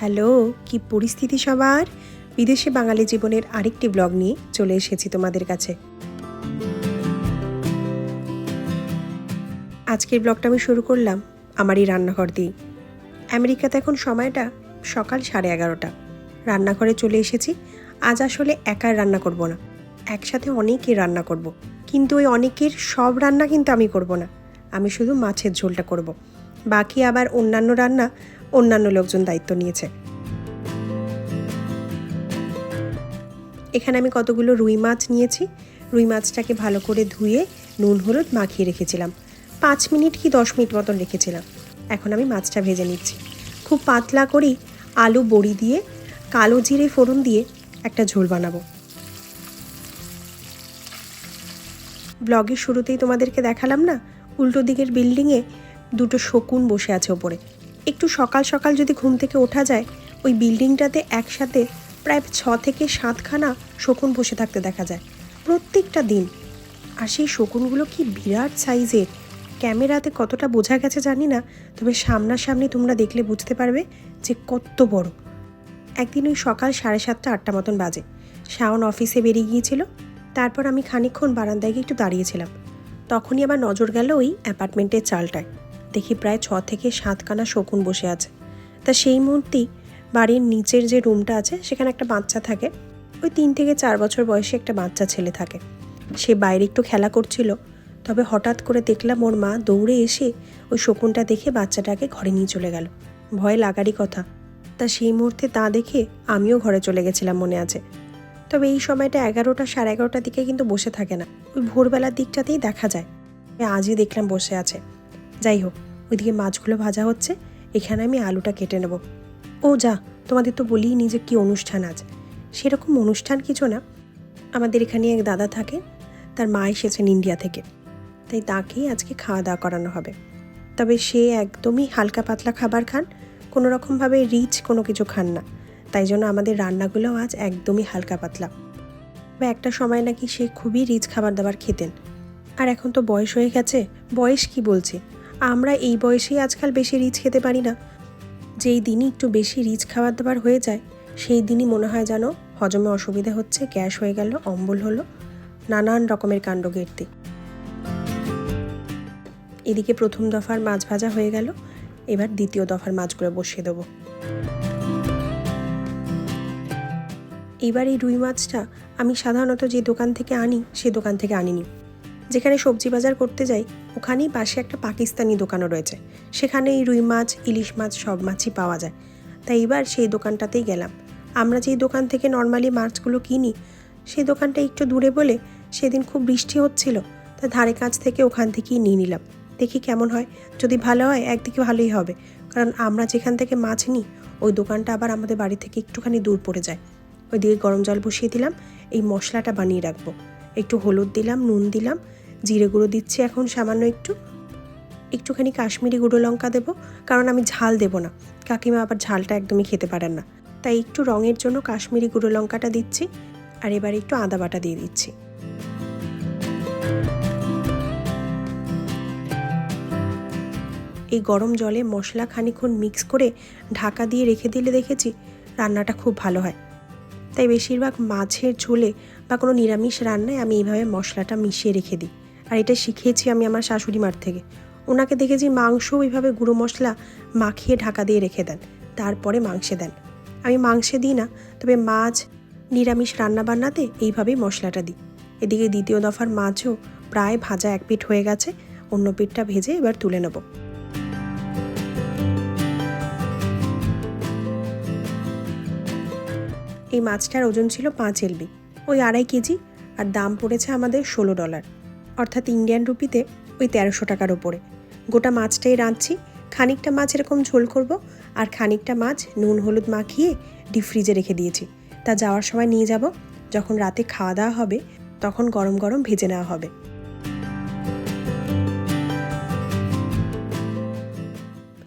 Hello, কি পরিস্থিতি সবার? বিদেশে বাঙালি জীবনের আরেকটি ব্লগ নিয়ে চলে এসেছি তোমাদের কাছে। আজকের ব্লগটা আমি শুরু করলাম আমারই রান্নাঘর দিয়ে আমেরিকাতে এখন সময়টা সকাল সাড়ে এগারোটা। রান্নাঘরে চলে এসেছি, আজ আসলে একার রান্না করব না। একসাথে অনেকের রান্না করব। কিন্তু ওই অনেকের সব রান্না কিন্তু আমি করব না। আমি শুধু মাছের ঝোলটা করব। বাকি আবার অন্যান্য রান্না অন্যান্য লোকজন দায়িত্ব নিয়েছে। এখানে আমি কতগুলো রুই মাছ নিয়েছি। রুই মাছটাকে ভালো করে ধুয়ে নুন, হলুদ মাখিয়ে রেখেছিলাম। পাঁচ মিনিট কি দশ মিনিট মতন রেখেছিলাম। এখন আমি মাছটা ভেজে নিচ্ছি। খুব পাতলা করেই আলু বড়ি দিয়ে, কালো জিরে ফোড়ন দিয়ে একটা ঝোল বানাবো। ব্লগের শুরুতেই তোমাদেরকে দেখালাম না, উল্টো দিকের বিল্ডিংয়ে দুটো শকুন বসে আছে ওপরে। একটু সকাল সকাল যদি ঘুম থেকে ওঠা যায়, ওই বিল্ডিংটাতে একসাথে প্রায় ছ থেকে সাতখানা শকুন বসে থাকতে দেখা যায়, প্রত্যেকটা দিন। আর সেই শকুনগুলো কি বিরাট সাইজের, ক্যামেরাতে কতটা বোঝা গেছে জানি না, তবে সামনাসামনি তোমরা দেখলে বুঝতে পারবে যে কত বড়। একদিন ওই সকাল সাড়ে সাতটা, আটটা মতন বাজে। শাওন অফিসে বেরিয়ে গিয়েছিল, তারপর আমি খানিকক্ষণ বারান্দায় গিয়ে একটু দাঁড়িয়েছিলাম। তখনই আবার নজর গেল ওই অ্যাপার্টমেন্টের চালটায়। দেখি প্রায় ছ থেকে সাতখানা শকুন বসে আছে। তা সেই মুহূর্তেই বাড়ির নিচের যে রুমটা আছে, সেখানে একটা বাচ্চা থাকে। ওই তিন থেকে চার বছর বয়সে একটা বাচ্চা ছেলে থাকে। সে বাইরে একটু খেলা করছিল, তবে হঠাৎ করে দেখলাম ওর মা দৌড়ে এসে ওই শকুনটা দেখে বাচ্চাটাকে ঘরে নিয়ে চলে গেল। ভয় লাগারই কথা। তা সেই মুহূর্তে তা দেখে আমিও ঘরে চলে গেছিলাম মনে আছে। তবে এই সময়টা এগারোটা সাড়ে এগারোটার দিকে কিন্তু বসে থাকে না। ওই ভোরবেলার দিকটাতেই দেখা যায়। আজই দেখলাম বসে আছে। যাই হোক ওইদিকে মাছগুলো ভাজা হচ্ছে, এখানে আমি আলুটা কেটে নেব। ও যা, তোমাদের তো বলিই নি যে কী অনুষ্ঠান আজ। সেরকম অনুষ্ঠান কিছু না। আমাদের এখানে এক দাদা থাকে তার মা এসেছেন ইন্ডিয়া থেকে। তাই তাকেই আজকে খাওয়া দাওয়া করানো হবে। তবে সে একদমই হালকা পাতলা খাবার খান, কোনো রকমভাবে রিচ কোনো কিছু খান না। তাই জন্য আমাদের রান্নাগুলো আজ একদমই হালকা পাতলা। বা একটা সময় নাকি সে খুবই রিচ খাবার দাবার খেতেন। আর এখন তো বয়স হয়ে গেছে, বয়স কি বলছি? আমরা এই বয়সেই আজকাল বেশি রিচ খেতে পারি না। যেই দিনই একটু বেশি রিচ খাবার দাবার হয়ে যায়, সেই দিনই মনে হয় যেন হজমে অসুবিধা হচ্ছে, গ্যাস হয়ে গেল, অম্বল হলো, নানান রকমের কাণ্ড কীর্তি এদিকে প্রথম দফার মাছ ভাজা হয়ে গেল, এবার দ্বিতীয় দফার মাছগুলো বসিয়ে দেবো। এবার এই রুই মাছটা আমি সাধারণত যে দোকান থেকে আনি, সে দোকান থেকে আনিনি। যেখানে সবজি বাজার করতে যাই, ওখানেই পাশে একটা পাকিস্তানি দোকানও রয়েছে। সেখানে এই রুই মাছ, ইলিশ মাছ, সব মাছই পাওয়া যায়। তাই এবার সেই দোকানটাতেই গেলাম। আমরা যেই দোকান থেকে নর্মালি মাছগুলো কিনি, সেই দোকানটা একটু দূরে বলে সেদিন খুব বৃষ্টি হচ্ছিল, তা ধারে কাছ থেকে ওখান থেকেই নিয়ে নিলাম। দেখি কেমন হয়, যদি ভালো হয় একদিকে ভালোই হবে, কারণ আমরা যেখান থেকে মাছ নিই, ওই দোকানটা আবার আমাদের বাড়ি থেকে একটুখানি দূর পড়ে যায়। ওইদিকে গরম জল বসিয়ে দিলাম, এই মশলাটা বানিয়ে রাখব। একটু হলুদ দিলাম, নুন দিলাম জিরে গুঁড়ো দিচ্ছি এখন সামান্য একটু। একটুখানি কাশ্মীরি গুঁড়ো লঙ্কা দেবো, কারণ আমি ঝাল দেবো না। কাকিমা আবার ঝালটা একদমই খেতে পারেন না। তাই একটু রঙের জন্য কাশ্মীরি গুঁড়ো লঙ্কাটা দিচ্ছি, আর এবার একটু আদা বাটা দিয়ে দিচ্ছি। এই গরম জলে মশলা খানিক্ষণ মিক্স করে ঢাকা দিয়ে রেখে দিলে দেখেছি রান্নাটা খুব ভালো হয়। তাই বেশিরভাগ মাছের ঝোলে বা কোনো নিরামিষ রান্নায় আমি এইভাবে মশলাটা মিশিয়ে রেখে দিই। আর এটা শিখিয়েছি আমি আমার শাশুড়ি মার থেকে। ওনাকে দেখেছি মাংস ওইভাবে গুঁড়ো মশলা মাখিয়ে ঢাকা দিয়ে রেখে দেন, তারপরে মাংসে দেন। আমি মাংসে দিই না, তবে মাছ, নিরামিষ রান্না বান্নাতে এইভাবেই মশলাটা দিই। এদিকে দ্বিতীয় দফার মাছও প্রায় ভাজা এক পিঠ হয়ে গেছে, অন্য পিঠটা ভেজে এবার তুলে নেব। এই মাছটার ওজন ছিল পাঁচ এলবি, ওই আড়াই কেজি, আর দাম পড়েছে আমাদের ষোলো ডলার। অর্থাৎ ইন্ডিয়ান রুপিতে ওই তেরোশো টাকার ওপরে গোটা মাছটাই রাঁধছি, খানিকটা মাছ এরকম ঝোল করব আর খানিকটা মাছ নুন হলুদ মাখিয়ে ডিপ ফ্রিজে রেখে দিয়েছি। তা যাওয়ার সময় নিয়ে যাব, যখন রাতে খাওয়া দাওয়া হবে, তখন গরম গরম ভেজে নেওয়া হবে।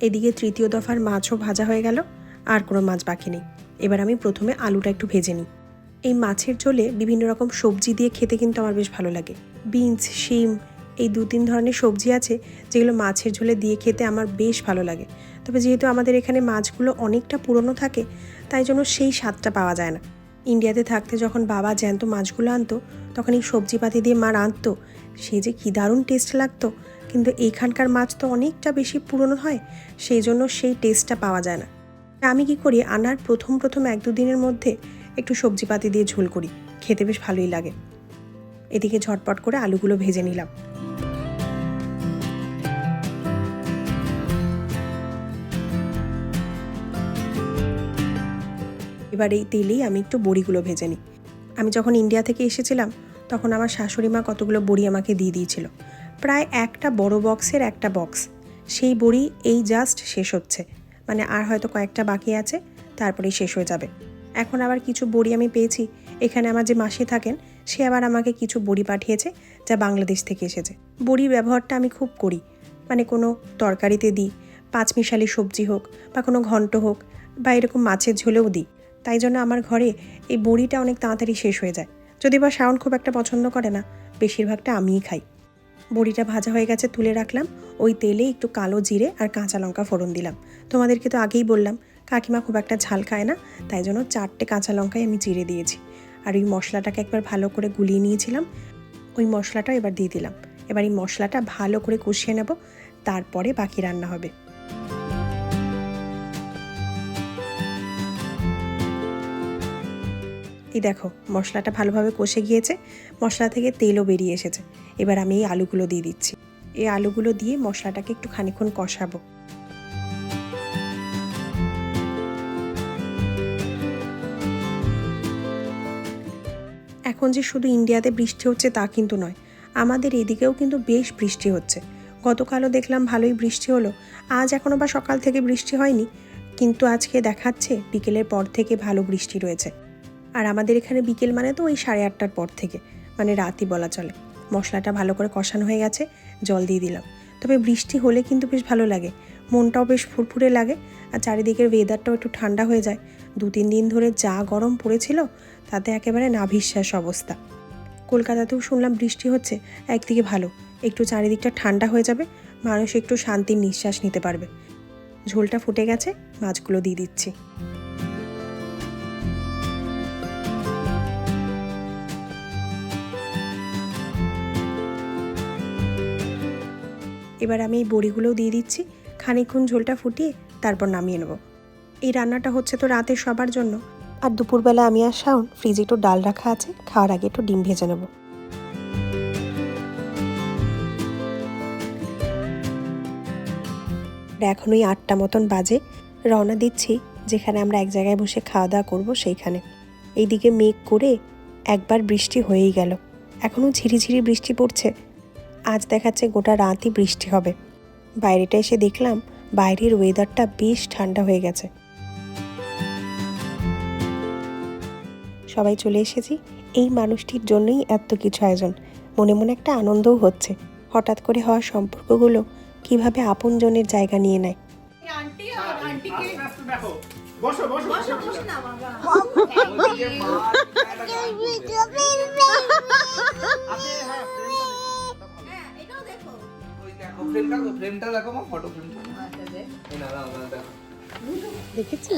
এদিকে তৃতীয় দফার মাছও ভাজা হয়ে গেল, আর কোনো মাছ বাকি নেই। এবার আমি প্রথমে আলুটা একটু ভেজে নিই। এই মাছের ঝোলে বিভিন্ন রকম সবজি দিয়ে খেতে কিন্তু আমার বেশ ভালো লাগে। বিনস, শিম, এই দু তিন ধরনের সবজি আছে যেগুলো মাছের ঝোলে দিয়ে খেতে আমার বেশ ভালো লাগে। তবে যেহেতু আমাদের এখানে মাছগুলো অনেকটা পুরনো থাকে, তাই জন্য সেই স্বাদটা পাওয়া যায় না। ইন্ডিয়াতে থাকতে যখন বাবা জ্যান্ত মাছগুলো আনতো, তখন এই সবজিপাতি দিয়ে মা রাঁধতো সে যে কী দারুণ টেস্ট লাগতো। কিন্তু এইখানকার মাছ তো অনেকটা বেশি পুরনো হয়, সেই জন্য সেই টেস্টটা পাওয়া যায় না। আমি কি করি? আনার প্রথম প্রথম এক দু দিনের মধ্যে একটু সবজিপাতি দিয়ে ঝোল করি। খেতে বেশ ভালোই লাগে। এদিকে ঝটপট করে আলুগুলো ভেজে নিলাম। এবার এই তেলেই আমি একটু বড়িগুলো ভেজে নিই। আমি যখন ইন্ডিয়া থেকে এসেছিলাম, তখন আমার শাশুড়ি মা কতগুলো বড়ি আমাকে দিয়ে দিয়েছিল। প্রায় একটা বড় বক্সের একটা বক্স। সেই বড়ি এই জাস্ট শেষ হচ্ছে। মানে আর হয়তো কয়েকটা বাকি আছে, তারপরেই শেষ হয়ে যাবে। এখন আবার কিছু বড়ি আমি পেয়েছি। এখানে আমার যে মাসি থাকেন, সে আবার আমাকে কিছু বড়ি পাঠিয়েছে, যা বাংলাদেশ থেকে এসেছে। বড়ি ব্যবহারটা আমি খুব করি। মানে কোনো তরকারিতে দিই, পাঁচমিশালি সবজি হোক বা কোনো ঘন্ট হোক বা এরকম মাছের ঝোলেও দিই। তাই জন্য আমার ঘরে এই বড়িটা অনেক তাড়াতাড়ি শেষ হয়ে যায়। যদি বা শাওন খুব একটা পছন্দ করে না, বেশিরভাগটা আমিই খাই। বড়িটা ভাজা হয়ে গেছে, তুলে রাখলাম। ওই তেলে একটু কালো জিরে আর কাঁচা লঙ্কা ফোড়ন দিলাম। তোমাদেরকে তো আগেই বললাম কাকিমা খুব একটা ঝাল খায় না, তাই জন্য চারটে কাঁচা লঙ্কাই আমি জিরে দিয়েছি। আর ওই মশলাটাকে একবার ভালো করে গুলিয়ে নিয়েছিলাম, ওই মশলাটা এবার দিয়ে দিলাম। এবার এই মশলাটা ভালো করে কষিয়ে নেব, তারপরে বাকি রান্না হবে। এই দেখো, মশলাটা ভালোভাবে কষে গিয়েছে, মশলা থেকে তেলও বেরিয়ে এসেছে। এবার আমি এই আলুগুলো দিয়ে দিচ্ছি। এই আলুগুলো দিয়ে মশলাটাকে একটু খানিক্ষণ কষাবো। এখন যে শুধু ইন্ডিয়াতে বৃষ্টি হচ্ছে তা কিন্তু নয়, আমাদের এদিকেও কিন্তু বেশ বৃষ্টি হচ্ছে। গতকালও দেখলাম ভালোই বৃষ্টি হলো, আজ এখনও বা সকাল থেকে বৃষ্টি হয়নি, কিন্তু আজকে দেখাচ্ছে বিকেলের পর থেকে ভালো বৃষ্টি রয়েছে। আর আমাদের এখানে বিকেল মানে তো ওই সাড়ে আটটার পর থেকে মানে রাতই বলা চলে। মশলাটা ভালো করে কষানো হয়ে গেছে, জল দিয়ে দিলাম। তবে বৃষ্টি হলে কিন্তু বেশ ভালো লাগে, মনটাও বেশ ফুরফুরে লাগে, আর চারিদিকের ওয়েদারটাও একটু ঠান্ডা হয়ে যায় দু তিন দিন ধরে যা গরম পড়েছিল, তাতে একেবারে নাভিশ্বাস অবস্থা। কলকাতাতেও শুনলাম বৃষ্টি হচ্ছে, একদিকে ভালো, একটু চারিদিকটা ঠান্ডা হয়ে যাবে, মানুষ একটু শান্তির নিঃশ্বাস নিতে পারবে। ঝোলটা ফুটে গেছে, মাছগুলো দিয়ে দিচ্ছি। এবার আমি এই বড়িগুলোও দিয়ে দিচ্ছি, খানিকক্ষণ ঝোলটা ফুটিয়ে তারপর নামিয়ে নেব। এই রান্নাটা হচ্ছে তো রাতে সবার জন্য। আর দুপুরবেলা আমি আর শাওন ফ্রিজে একটু ডাল রাখা আছে, খাওয়ার আগে একটু ডিম ভেজে নেব। এখন ওই আটটা মতন বাজে, রওনা দিচ্ছি, যেখানে আমরা এক জায়গায় বসে খাওয়া দাওয়া করব সেইখানে। এইদিকে মেঘ করে একবার বৃষ্টি হয়েই গেল। এখনও ঝিরিঝিরি বৃষ্টি পড়ছে। আজ দেখাচ্ছে গোটা রাতই বৃষ্টি হবে। বাইরেটা এসে দেখলাম বাইরের ওয়েদারটা বেশ ঠান্ডা হয়ে গেছে। সবাই চলে এসেছি। এই মানুষটির জন্যই এত কিছু আয়োজন। মনে মনে একটা আনন্দও হচ্ছে। হঠাৎ করে হওয়া সম্পর্কগুলো কীভাবে আপনজনের জায়গা নিয়ে নেয়? দেখেছিস?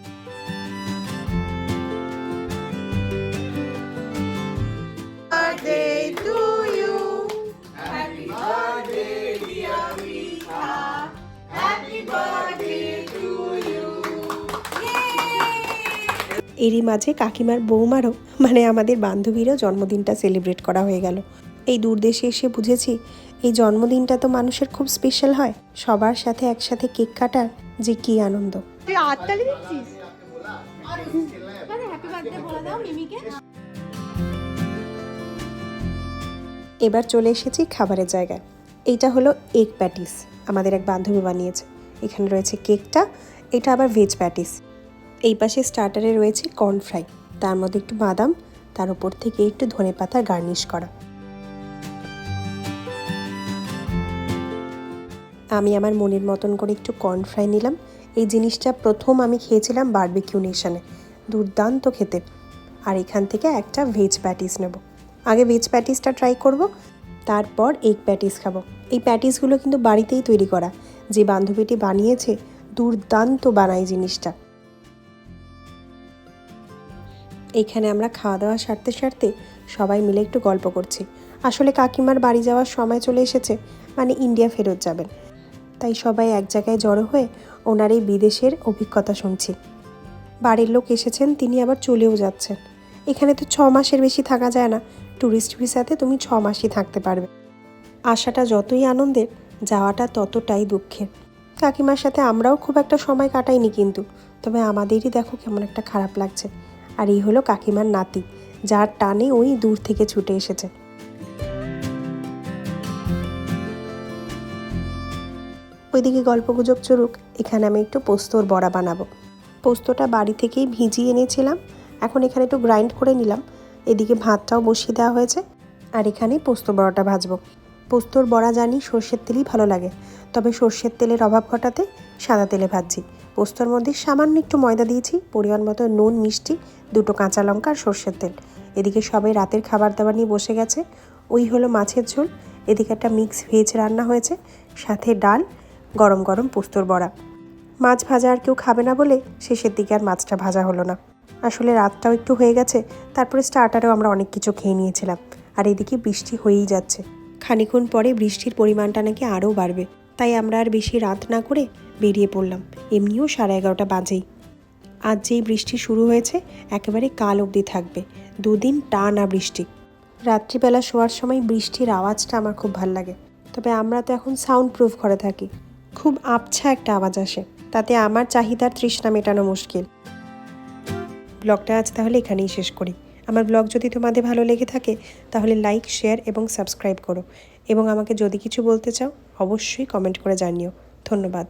এরই মাঝে কাকিমার বৌমারও মানে আমাদের বান্ধবীরও জন্মদিনটা সেলিব্রেট করা হয়ে গেল। এই দূর দেশে এসে বুঝেছি এই জন্মদিনটা তো মানুষের খুব স্পেশাল হয়। সবার সাথে একসাথে কেক কাটার যে কী আনন্দ। তুই হাততালি দিচ্ছিস হ্যাপি বার্থডে বলে দাও মিমিকে। এবার চলে এসেছি খাবারের জায়গায়। এইটা হলো এগ প্যাটিস আমাদের এক বান্ধবী বানিয়েছে। এখানে রয়েছে কেকটা এটা আবার ভেজ প্যাটিস এই পাশে স্টার্টারে রয়েছে কর্ন ফ্রাই তার মধ্যে একটু বাদাম, তার উপর থেকে একটু ধনে পাতা গার্নিশ করা। আমি আমার মনের মতন করে একটু কর্ন ফ্রাই নিলাম। এই জিনিসটা প্রথম আমি খেয়েছিলাম বারবিকিউ নেশনে দুর্দান্ত খেতে। আর এখান থেকে একটা ভেজ প্যাটিস নেব। আগে ভেজ প্যাটিসটা ট্রাই করব, তারপর এগ প্যাটিস খাব। এই প্যাটিসগুলো কিন্তু বাড়িতেই তৈরি করা। যে বান্ধবীটি বানিয়েছে, দুর্দান্ত বানায় জিনিসটা। এইখানে আমরা খাওয়া দাওয়া সারতে সারতে সবাই মিলে একটু গল্প করছি। আসলে কাকিমার বাড়ি যাওয়ার সময় চলে এসেছে মানে ইন্ডিয়া ফেরত যাবেন। তাই সবাই এক জায়গায় জড়ো হয়ে ওনার এই বিদেশের অভিজ্ঞতা শুনছি। বাড়ির লোক এসেছেন, তিনি আবার চলেও যাচ্ছেন। এখানে তো ছ মাসের বেশি থাকা যায় না ট্যুরিস্ট ভিসাতে তুমি ছ মাসই থাকতে পারবে। আসাটা যতই আনন্দের, যাওয়াটা ততটাই দুঃখের। কাকিমার সাথে আমরাও খুব একটা সময় কাটাইনি কিন্তু, তবে আমাদেরই দেখো কেমন একটা খারাপ লাগছে। আর এই হলো কাকিমার নাতি, যার টানে ওই দূর থেকে ছুটে এসেছে। ওইদিকে গল্পগুজব চড়ুক এখানে আমি একটু পোস্তর বড়া বানাবো। পোস্তটা বাড়ি থেকেই ভিজিয়ে এনেছিলাম, এখন এখানে একটু গ্রাইন্ড করে নিলাম। এদিকে ভাতটাও বসিয়ে দেওয়া হয়েছে, আর এখানে পোস্ত বড়াটা ভাজবো। পোস্তর বড়া জানি সর্ষের তেলই ভালো লাগে, তবে সর্ষের তেলের অভাব ঘটাতে সাদা তেলে ভাজছি। পোস্তর মধ্যে সামান্য একটু ময়দা দিয়েছি, পরিমাণ মতো নুন, মিষ্টি, দুটো কাঁচা লঙ্কা আর সর্ষের তেল। এদিকে সবাই রাতের খাবার দাবার নিয়ে বসে গেছে। ওই হলো মাছের ঝোল। এদিকে একটা মিক্স ভেজ রান্না হয়েছে। সাথে ডাল, গরম গরম পোস্তর বড়া। মাছ ভাজা আর কেউ খাবে না বলে শেষের দিকে আর মাছটা ভাজা হলো না। আসলে রাতটাও একটু হয়ে গেছে, তারপরে স্টার্টারেও আমরা অনেক কিছু খেয়ে নিয়েছিলাম। আর এদিকে বৃষ্টি হয়েই যাচ্ছে। খানিক্ষণ পরে বৃষ্টির পরিমাণটা নাকি আরও বাড়বে। তাই আমরা আর বেশি রাত না করে বেরিয়ে পড়লাম। এমনিও সাড়ে এগারোটা বাজেই। আজ যেই বৃষ্টি শুরু হয়েছে, একেবারে কাল অবধি থাকবে। দুদিন টানা বৃষ্টি। রাত্রিবেলা শোয়ার সময় বৃষ্টির আওয়াজটা আমার খুব ভালো লাগে। তবে আমরা তো এখন সাউন্ড প্রুফ ঘরে থাকি। খুব আবছা একটা আওয়াজ আসে। তাতে আমার চাহিদার তৃষ্ণা মেটানো মুশকিল। ব্লগটা আজ তাহলে এখানেই শেষ করি। আমার ব্লগ যদি তোমাদের ভালো লেগে থাকে, তাহলে লাইক শেয়ার এবং সাবস্ক্রাইব করো। এবং আমাকে যদি কিছু বলতে চাও, অবশ্যই কমেন্ট করে জানিও। ধন্যবাদ।